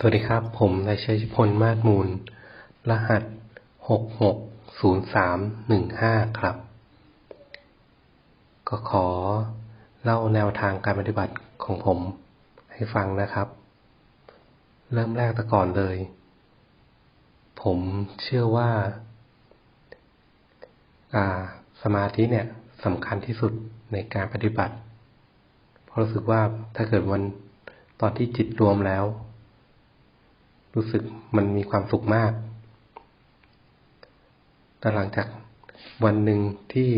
สวัสดีครับ ผมนายชัยพลมาศมูล รหัสหกหกศูนย์สามหนึ่งห้าครับ ก็ขอเล่าแนวทางการปฏิบัติของผมให้ฟังนะครับ เริ่มแรกแต่ก่อนเลย ผมเชื่อว่าอ่าสมาธิเนี่ยสำคัญที่สุดในการปฏิบัติ เพราะรู้สึกว่าถ้าเกิดวันตอนที่จิตรวมแล้ว รู้สึกมันมีความสุขมากแต่หลังจากวันหนึ่งที่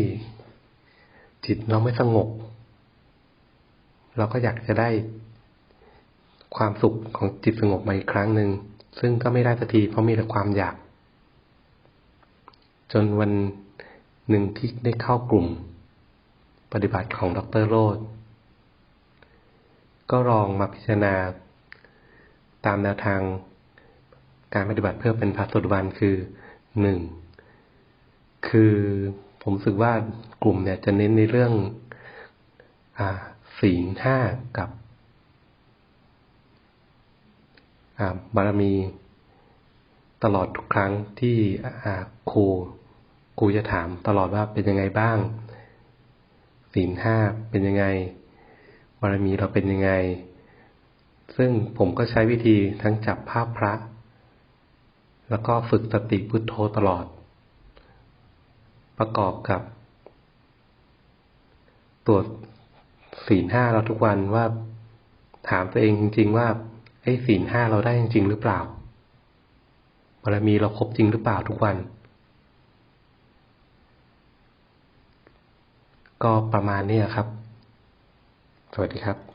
จิตเราไม่สงบ เราก็อยากจะได้ความสุขของจิตสงบมาอีกครั้งหนึ่ง ซึ่งก็ไม่ได้สักทีเพราะมีแต่ความอยาก จนวันหนึ่งที่ได้เข้ากลุ่ม ปฏิบัติของดรโรดก็ลองมาพิจารณา ตามแนวทาง การปฏิบัติเพื่อเป็นพระสุดวันคือหนึ่งคือผมรู้สึกว่ากลุ่มเนี่ยจะเน้นในเรื่องอศีลห้ากับบารมีตลอดทุกครั้งที่ครูครูจะถามตลอดว่าเป็นยังไงบ้างศีลห้าเป็นยังไงบารมีเราเป็นยังไง ซึ่งผมก็ใช้วิธีทั้งจับภาพพระ แล้วก็ฝึกสติพุทโธตลอด ประกอบกับ ตรวจศีลห้าเราทุกวันว่าถามตัวเองจริง ๆ ว่าไอ้ศีลห้าเราได้จริงๆหรือเปล่าบารมีเราครบจริงหรือเปล่าทุกวัน ก็ประมาณนี้ครับ สวัสดีครับ